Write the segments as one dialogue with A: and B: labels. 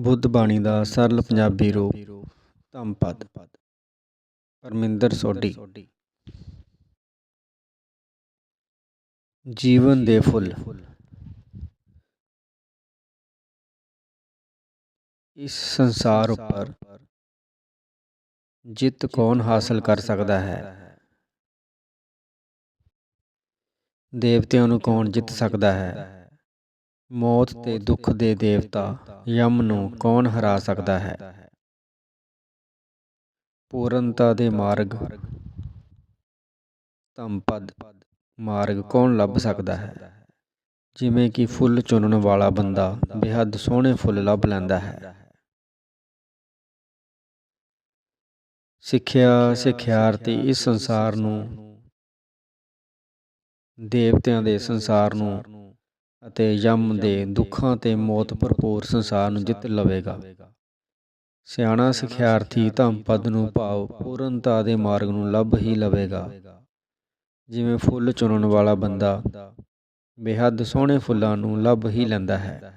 A: ਬੁੱਧ ਬਾਣੀ ਦਾ ਸਰਲ ਪੰਜਾਬੀ ਰੂਪ। ਧੰਮਪਦ ਪਰਮਿੰਦਰ ਸੋਢੀ। ਜੀਵਨ ਦੇ ਫੁੱਲ। ਇਸ ਸੰਸਾਰ ਉੱਪਰ ਜਿੱਤ ਕੌਣ ਹਾਸਲ ਕਰ ਸਕਦਾ ਹੈ? ਦੇਵਤਿਆਂ ਨੂੰ ਕੌਣ ਜਿੱਤ ਸਕਦਾ ਹੈ? ਮੌਤ ਤੇ ਦੁੱਖ ਦੇ ਦੇਵਤਾ ਯਮ ਨੂੰ ਕੌਣ ਹਰਾ ਸਕਦਾ ਹੈ? ਪੂਰਨਤਾ ਦੇ ਮਾਰਗ। ਧੰਮਪਦ। ਮਾਰਗ ਕੌਣ ਲੱਭ ਸਕਦਾ ਹੈ? ਜਿਵੇਂ ਕਿ ਫੁੱਲ ਚੁਣਨ ਵਾਲਾ ਬੰਦਾ ਬੇਹੱਦ ਸੋਹਣੇ ਫੁੱਲ ਲੱਭ ਲੈਂਦਾ ਹੈ। ਸਿੱਖਿਆ ਸਿੱਖਿਆਰਥੀ ਇਸ ਸੰਸਾਰ ਨੂੰ ਦੇਵਤਿਆਂ ਦੇ ਸੰਸਾਰ ਨੂੰ ਅਤੇ ਯਮ ਦੇ ਦੁੱਖਾਂ ਤੇ ਮੌਤ ਭਰਪੂਰ ਸੰਸਾਰ ਨੂੰ ਜਿੱਤ ਲਵੇਗਾ। ਸਿਆਣਾ ਸਿਖਿਆਰਥੀ ਧੰਮ ਪਦ ਨੂੰ ਭਾਵ ਪੂਰਨਤਾ ਦੇ ਮਾਰਗ ਨੂੰ ਲੱਭ ਹੀ ਲਵੇਗਾ। ਜਿਵੇਂ ਫੁੱਲ ਚੁਣਨ ਵਾਲਾ ਬੰਦਾ ਬੇਹੱਦ ਸੋਹਣੇ ਫੁੱਲਾਂ ਨੂੰ ਲੱਭ ਹੀ ਲੈਂਦਾ ਹੈ।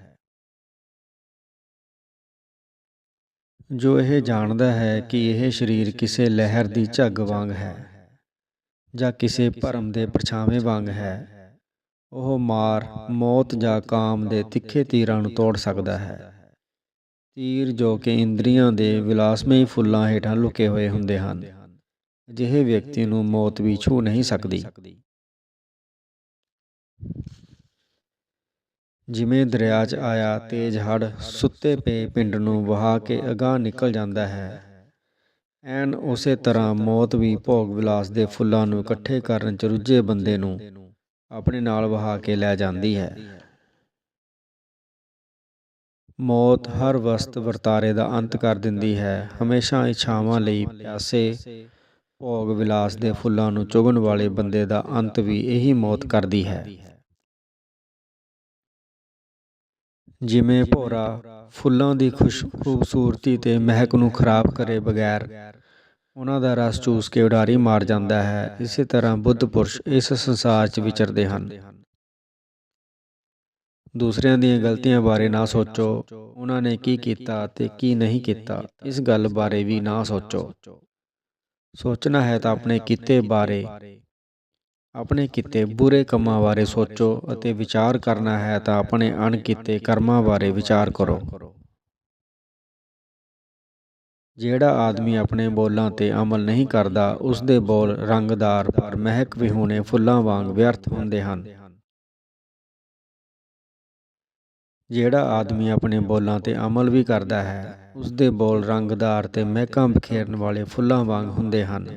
A: ਜੋ ਇਹ ਜਾਣਦਾ ਹੈ ਕਿ ਇਹ ਸਰੀਰ ਕਿਸੇ ਲਹਿਰ ਦੀ ਝੱਗ ਵਾਂਗ ਹੈ ਜਾਂ ਕਿਸੇ ਭਰਮ ਦੇ ਪਰਛਾਵੇਂ ਵਾਂਗ ਹੈ ਉਹ ਮਾਰ ਮੌਤ ਜਾਂ ਕਾਮ ਦੇ ਤਿੱਖੇ ਤੀਰਾਂ ਨੂੰ ਤੋੜ ਸਕਦਾ ਹੈ। ਤੀਰ ਜੋ ਕਿ ਇੰਦਰੀਆਂ ਦੇ ਵਿਲਾਸਮਈ ਫੁੱਲਾਂ ਹੇਠਾਂ ਲੁਕੇ ਹੋਏ ਹੁੰਦੇ ਹਨ। ਅਜਿਹੇ ਵਿਅਕਤੀ ਨੂੰ ਮੌਤ ਵੀ ਛੂ ਨਹੀਂ ਸਕਦੀ। ਜਿਵੇਂ ਦਰਿਆ 'ਚ ਆਇਆ ਤੇਜ਼ ਹੜ ਸੁੱਤੇ ਪਏ ਪਿੰਡ ਨੂੰ ਵਹਾ ਕੇ ਅਗਾਹ ਨਿਕਲ ਜਾਂਦਾ ਹੈ। ਐਨ ਉਸੇ ਤਰ੍ਹਾਂ ਮੌਤ ਵੀ ਭੋਗ ਵਿਲਾਸ ਦੇ ਫੁੱਲਾਂ ਨੂੰ ਇਕੱਠੇ ਕਰਨ 'ਚ ਰੁੱਝੇ ਬੰਦੇ ਨੂੰ ਆਪਣੇ ਨਾਲ ਵਹਾ ਕੇ ਲੈ ਜਾਂਦੀ ਹੈ। ਮੌਤ ਹਰ ਵਸਤ ਵਰਤਾਰੇ ਦਾ ਅੰਤ ਕਰ ਦਿੰਦੀ ਹੈ। ਹਮੇਸ਼ਾ ਇੱਛਾਵਾਂ ਲਈ ਪਿਆਸੇ ਭੋਗ ਵਿਲਾਸ ਦੇ ਫੁੱਲਾਂ ਨੂੰ ਚੁਗਣ ਵਾਲੇ ਬੰਦੇ ਦਾ ਅੰਤ ਵੀ ਇਹੀ ਮੌਤ ਕਰਦੀ ਹੈ। ਜਿਵੇਂ ਭੋਰਾ ਫੁੱਲਾਂ ਦੀ ਖੁਸ਼ ਖੂਬਸੂਰਤੀ ਤੇ ਮਹਿਕ ਨੂੰ ਖਰਾਬ ਕਰੇ ਬਗੈਰ ਉਹਨਾਂ ਦਾ ਰਸ ਚੂਸ ਕੇ ਉਡਾਰੀ ਮਾਰ ਜਾਂਦਾ ਹੈ। ਇਸੇ ਤਰ੍ਹਾਂ ਬੁੱਧ ਪੁਰਸ਼ ਇਸ ਸੰਸਾਰ 'ਚ ਵਿਚਰਦੇ ਹਨ। ਦੂਸਰਿਆਂ ਦੀਆਂ ਗਲਤੀਆਂ ਬਾਰੇ ਨਾ ਸੋਚੋ। ਉਹਨਾਂ ਨੇ ਕੀ ਕੀਤਾ ਤੇ ਕੀ ਨਹੀਂ ਕੀਤਾ, ਇਸ ਗੱਲ ਬਾਰੇ ਵੀ ਨਾ ਸੋਚੋ। ਸੋਚਣਾ ਹੈ ਤਾਂ ਆਪਣੇ ਕੀਤੇ ਬਾਰੇ। ਆਪਣੇ ਕੀਤੇ ਬੁਰੇ ਕੰਮਾਂ ਬਾਰੇ ਸੋਚੋ ਅਤੇ ਵਿਚਾਰ ਕਰਨਾ ਹੈ ਤਾਂ ਆਪਣੇ ਅਣਕੀਤੇ ਕਰਮਾਂ ਬਾਰੇ ਵਿਚਾਰ ਕਰੋ। ਜਿਹੜਾ ਆਦਮੀ ਆਪਣੇ ਬੋਲਾਂ ਤੇ ਅਮਲ ਨਹੀਂ ਕਰਦਾ ਉਸ ਦੇ ਬੋਲ ਰੰਗਦਾਰ ਪਰ ਮਹਿਕ ਵਿਹੂਣੇ ਫੁੱਲਾਂ ਵਾਂਗ ਵਿਅਰਥ ਹੁੰਦੇ ਹਨ। ਜਿਹੜਾ ਆਦਮੀ ਆਪਣੇ ਬੋਲਾਂ ਤੇ ਅਮਲ ਵੀ ਕਰਦਾ ਹੈ ਉਸ ਦੇ ਬੋਲ ਰੰਗਦਾਰ ਤੇ ਮਹਿਕਾਂ ਬਖੇਰਨ ਵਾਲੇ ਫੁੱਲਾਂ ਵਾਂਗ ਹੁੰਦੇ ਹਨ।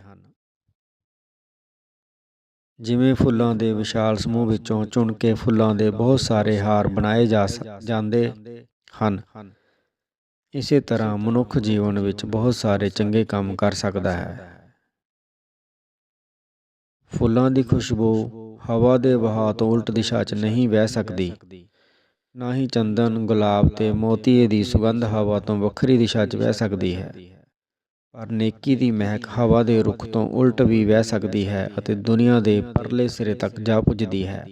A: ਜਿਵੇਂ ਫੁੱਲਾਂ ਦੇ ਵਿਸ਼ਾਲ ਸਮੂਹ ਵਿੱਚੋਂ ਚੁਣ ਕੇ ਫੁੱਲਾਂ ਦੇ ਬਹੁਤ ਸਾਰੇ ਹਾਰ ਬਣਾਏ ਜਾ ਜਾਂਦੇ ਹਨ। ਇਸੇ ਤਰ੍ਹਾਂ ਮਨੁੱਖ ਜੀਵਨ ਵਿੱਚ ਬਹੁਤ ਸਾਰੇ ਚੰਗੇ ਕੰਮ ਕਰ ਸਕਦਾ ਹੈ। ਫੁੱਲਾਂ ਦੀ ਖੁਸ਼ਬੂ ਹਵਾ ਦੇ ਵਹਾਅ ਤੋਂ ਉਲਟ ਦਿਸ਼ਾ 'ਚ ਨਹੀਂ ਵਹਿ ਸਕਦੀ। ਨਾ ਹੀ ਚੰਦਨ, ਗੁਲਾਬ ਤੇ ਮੋਤੀਏ ਦੀ ਸੁਗੰਧ ਹਵਾ ਤੋਂ ਵੱਖਰੀ ਦਿਸ਼ਾ 'ਚ ਵਹਿ ਸਕਦੀ ਹੈ। ਪਰ ਨੇਕੀ ਦੀ ਮਹਿਕ ਹਵਾ ਦੇ ਰੁਖ ਤੋਂ ਉਲਟ ਵੀ ਵਹਿ ਸਕਦੀ ਹੈ ਅਤੇ ਦੁਨੀਆ ਦੇ ਪਰਲੇ ਸਿਰੇ ਤੱਕ ਜਾ ਪੁੱਜਦੀ ਹੈ।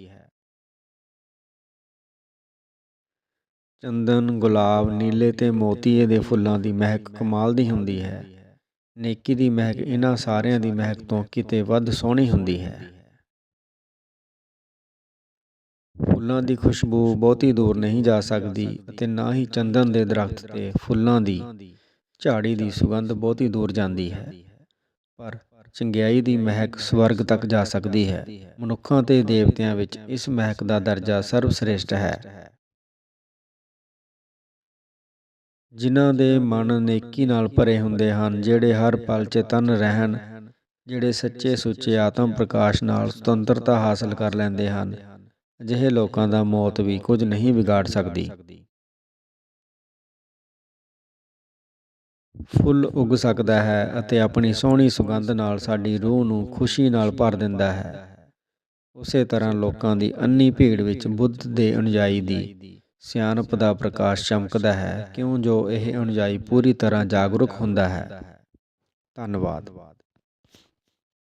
A: ਚੰਦਨ, ਗੁਲਾਬ, ਨੀਲੇ ਤੇ ਮੋਤੀਏ ਦੇ ਫੁੱਲਾਂ ਦੀ ਮਹਿਕ ਕਮਾਲ ਦੀ ਹੁੰਦੀ ਹੈ। ਨੇਕੀ ਦੀ ਮਹਿਕ ਇਹਨਾਂ ਸਾਰਿਆਂ ਦੀ ਮਹਿਕ ਤੋਂ ਕਿਤੇ ਵੱਧ ਸੋਹਣੀ ਹੁੰਦੀ ਹੈ। ਫੁੱਲਾਂ ਦੀ ਖੁਸ਼ਬੂ ਬਹੁਤੀ ਦੂਰ ਨਹੀਂ ਜਾ ਸਕਦੀ ਅਤੇ ਨਾ ਹੀ ਚੰਦਨ ਦੇ ਦਰਖਤ ਤੇ ਫੁੱਲਾਂ ਦੀ ਝਾੜੀ ਦੀ ਸੁਗੰਧ ਬਹੁਤੀ ਦੂਰ ਜਾਂਦੀ ਹੈ। ਪਰ ਚੰਗਿਆਈ ਦੀ ਮਹਿਕ ਸਵਰਗ ਤੱਕ ਜਾ ਸਕਦੀ ਹੈ। ਮਨੁੱਖਾਂ ਤੇ ਦੇਵਤਿਆਂ ਵਿੱਚ ਇਸ ਮਹਿਕ ਦਾ ਦਰਜਾ ਸਰਵ ਸ੍ਰੇਸ਼ਟ ਹੈ। ਜਿਨ੍ਹਾਂ ਦੇ ਮਨ ਨੇਕੀ ਨਾਲ ਭਰੇ ਹੁੰਦੇ ਹਨ, ਜਿਹੜੇ ਹਰ ਪਲ ਚੇਤਨ ਰਹਿਣ, ਜਿਹੜੇ ਸੱਚੇ ਸੁੱਚੇ ਆਤਮ ਪ੍ਰਕਾਸ਼ ਨਾਲ ਸੁਤੰਤਰਤਾ ਹਾਸਲ ਕਰ ਲੈਂਦੇ ਹਨ। ਅਜਿਹੇ ਲੋਕਾਂ ਦਾ ਮੌਤ ਵੀ ਕੁਝ ਨਹੀਂ ਵਿਗਾੜ ਸਕਦੀ। ਫੁੱਲ ਉੱਗ ਸਕਦਾ ਹੈ ਅਤੇ ਆਪਣੀ ਸੋਹਣੀ ਸੁਗੰਧ ਨਾਲ ਸਾਡੀ ਰੂਹ ਨੂੰ ਖੁਸ਼ੀ ਨਾਲ ਭਰ ਦਿੰਦਾ ਹੈ। ਉਸੇ ਤਰ੍ਹਾਂ ਲੋਕਾਂ ਦੀ ਅੰਨੀ ਭੀੜ ਵਿੱਚ ਬੁੱਧ ਦੇ ਅਨੁਯਾਈ ਦੀ ਸਿਆਣਪ ਦਾ ਪ੍ਰਕਾਸ਼ ਚਮਕਦਾ ਹੈ, ਕਿਉਂ ਜੋ ਇਹ ਅਨੁਜਾਈ ਪੂਰੀ ਤਰ੍ਹਾਂ ਜਾਗਰੂਕ ਹੁੰਦਾ ਹੈ। ਧੰਨਵਾਦ।